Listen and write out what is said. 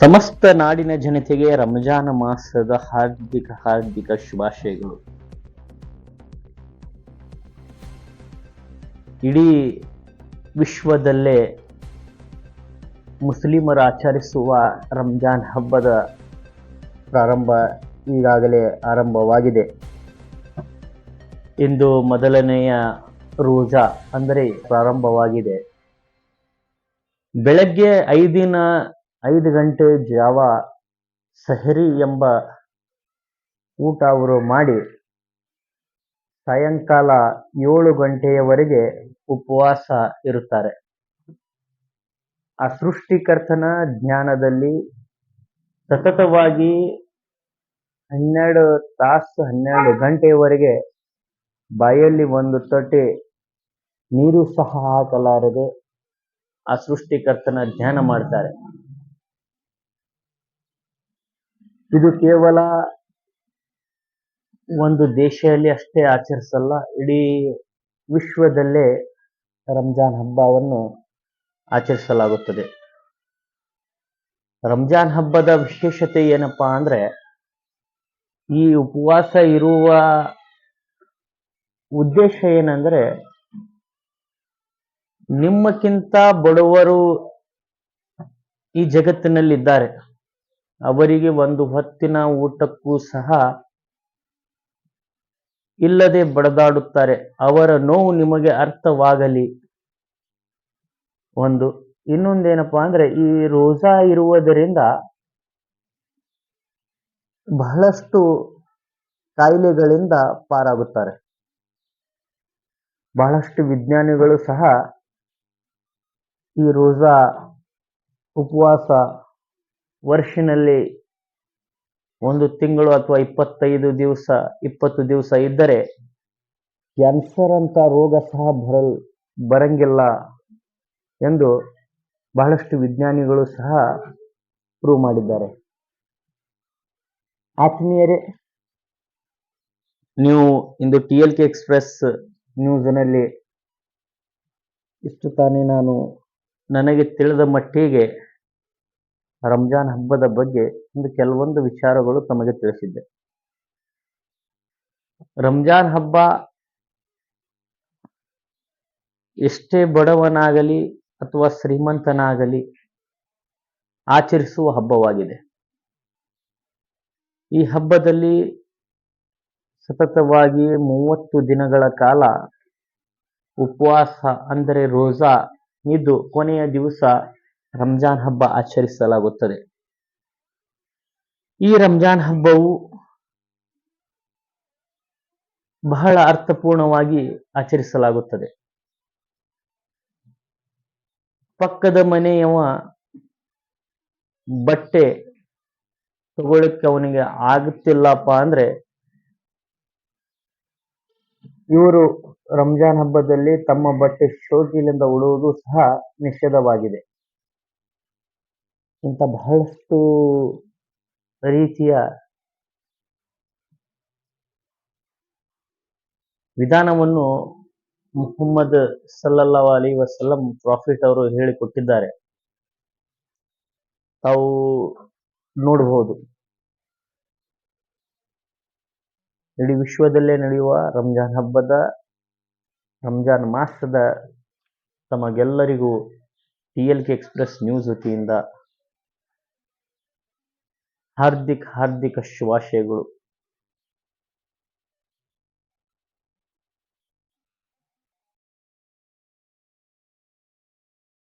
ಸಮಸ್ತ ನಾಡಿನ ಜನತೆಗೆ ರಂಜಾನ ಮಾಸದ ಹಾರ್ದಿಕ ಹಾರ್ದಿಕ ಶುಭಾಶಯಗಳು. ಇಡೀ ವಿಶ್ವದಲ್ಲೇ ಮುಸ್ಲಿಮರು ಆಚರಿಸುವ ರಂಜಾನ್ ಹಬ್ಬದ ಪ್ರಾರಂಭ ಈಗಾಗಲೇ ಆರಂಭವಾಗಿದೆ. ಇಂದು ಮೊದಲನೆಯ ರೋಜಾ ಅಂದರೆ ಪ್ರಾರಂಭವಾಗಿದೆ. ಬೆಳಗ್ಗೆ ಐದಿನ ಐದು ಗಂಟೆ ಜಾವ ಸಹರಿ ಎಂಬ ಊಟ ಅವರು ಮಾಡಿ ಸಾಯಂಕಾಲ ಏಳು ಗಂಟೆಯವರೆಗೆ ಉಪವಾಸ ಇರುತ್ತಾರೆ. ಆ ಸೃಷ್ಟಿಕರ್ತನ ಜ್ಞಾನದಲ್ಲಿ ಸತತವಾಗಿ ಹನ್ನೆರಡು ತಾಸು ಹನ್ನೆರಡು ಗಂಟೆಯವರೆಗೆ ಬಾಯಲ್ಲಿ ಒಂದು ತೊಟ್ಟಿ ನೀರು ಸಹ ಹಾಕಲಾರದೆ ಆ ಸೃಷ್ಟಿಕರ್ತನ ಧ್ಯಾನ ಮಾಡ್ತಾರೆ. ಇದು ಕೇವಲ ಒಂದು ದೇಶದಲ್ಲಿ ಅಷ್ಟೇ ಆಚರಿಸಲ್ಲ, ಇಡೀ ವಿಶ್ವದಲ್ಲೇ ರಂಜಾನ್ ಹಬ್ಬವನ್ನು ಆಚರಿಸಲಾಗುತ್ತದೆ. ರಂಜಾನ್ ಹಬ್ಬದ ವಿಶೇಷತೆ ಏನಪ್ಪಾ ಅಂದ್ರೆ, ಈ ಉಪವಾಸ ಇರುವ ಉದ್ದೇಶ ಏನಂದ್ರೆ, ನಿಮ್ಮಕ್ಕಿಂತ ಬಡವರು ಈ ಜಗತ್ತಿನಲ್ಲಿದ್ದಾರೆ. ಅವರಿಗೆ ಒಂದು ಹೊತ್ತಿನ ಊಟಕ್ಕೂ ಸಹ ಇಲ್ಲದೆ ಬಡದಾಡುತ್ತಾರೆ. ಅವರ ನೋವು ನಿಮಗೆ ಅರ್ಥವಾಗಲಿ. ಒಂದು, ಇನ್ನೊಂದೇನಪ್ಪ ಅಂದ್ರೆ ಈ ರೋಜಾ ಇರುವುದರಿಂದ ಬಹಳಷ್ಟು ಕಾಯಿಲೆಗಳಿಂದ ಪಾರಾಗುತ್ತಾರೆ. ಬಹಳಷ್ಟು ವಿಜ್ಞಾನಿಗಳು ಸಹ ಈ ರೋಜಾ ಉಪವಾಸ ವರ್ಷಿನಲ್ಲಿ ಒಂದು ತಿಂಗಳು ಅಥವಾ ಇಪ್ಪತ್ತೈದು ದಿವಸ, ಇಪ್ಪತ್ತು ದಿವಸ ಇದ್ದರೆ ಕ್ಯಾನ್ಸರ್ ಅಂತ ರೋಗ ಸಹ ಬರಲ್, ಬರಂಗಿಲ್ಲ ಎಂದು ಬಹಳಷ್ಟು ವಿಜ್ಞಾನಿಗಳು ಸಹ ಪ್ರೂವ್ ಮಾಡಿದ್ದಾರೆ. ಆತ್ಮೀಯರೇ, ನೀವು ಇಂದು ಟಿ ಎಲ್ ಕೆ ಎಕ್ಸ್ಪ್ರೆಸ್ ನ್ಯೂಸ್ನಲ್ಲಿ ಇಷ್ಟು ತಾನೇ ನಾನು ನನಗೆ ತಿಳಿದ ಮಟ್ಟಿಗೆ ರಂಜಾನ್ ಹಬ್ಬದ ಬಗ್ಗೆ ಒಂದು ಕೆಲವೊಂದು ವಿಚಾರಗಳು ತಮಗೆ ತಿಳಿಸಿದ್ದೆ. ರಂಜಾನ್ ಹಬ್ಬ ಎಷ್ಟೇ ಬಡವನಾಗಲಿ ಅಥವಾ ಶ್ರೀಮಂತನಾಗಲಿ ಆಚರಿಸುವ ಹಬ್ಬವಾಗಿದೆ. ಈ ಹಬ್ಬದಲ್ಲಿ ಸತತವಾಗಿ ಮೂವತ್ತು ದಿನಗಳ ಕಾಲ ಉಪವಾಸ, ಅಂದರೆ ರೋಜಾ ಇದ್ದು ಕೊನೆಯ ದಿವಸ ರಂಜಾನ್ ಹಬ್ಬ ಆಚರಿಸಲಾಗುತ್ತದೆ. ಈ ರಂಜಾನ್ ಹಬ್ಬವು ಬಹಳ ಅರ್ಥಪೂರ್ಣವಾಗಿ ಆಚರಿಸಲಾಗುತ್ತದೆ. ಪಕ್ಕದ ಮನೆಯವ ಬಟ್ಟೆ ತಗೊಳ್ಳಿಕ್ಕೆ ಅವನಿಗೆ ಆಗುತ್ತಿಲ್ಲಪ್ಪ ಅಂದ್ರೆ, ಇವರು ರಂಜಾನ್ ಹಬ್ಬದಲ್ಲಿ ತಮ್ಮ ಬಟ್ಟೆ ಶೋಕಿಲಿಂದ ಉಡುವುದು ಸಹ ನಿಷೇಧವಾಗಿದೆ. ಇಂಥ ಬಹಳಷ್ಟು ರೀತಿಯ ವಿಧಾನವನ್ನು ಮುಹಮ್ಮದ್ ಸಲ್ಲಲ್ಲಾಹು ಅಲಿ ವಸಲ್ಲಂ ಪ್ರಾಫಿಟ್ ಅವರು ಹೇಳಿಕೊಟ್ಟಿದ್ದಾರೆ. ತಾವು ನೋಡಬಹುದು ಇಡೀ ವಿಶ್ವದಲ್ಲೇ ನಡೆಯುವ ರಂಜಾನ್ ಹಬ್ಬದ, ರಂಜಾನ್ ಮಾಸದ ತಮಗೆಲ್ಲರಿಗೂ T L K express news ವತಿಯಿಂದ ಹಾರ್ದಿಕ್ ಹಾರ್ದಿಕ ಶುಭಾಶಯಗಳು.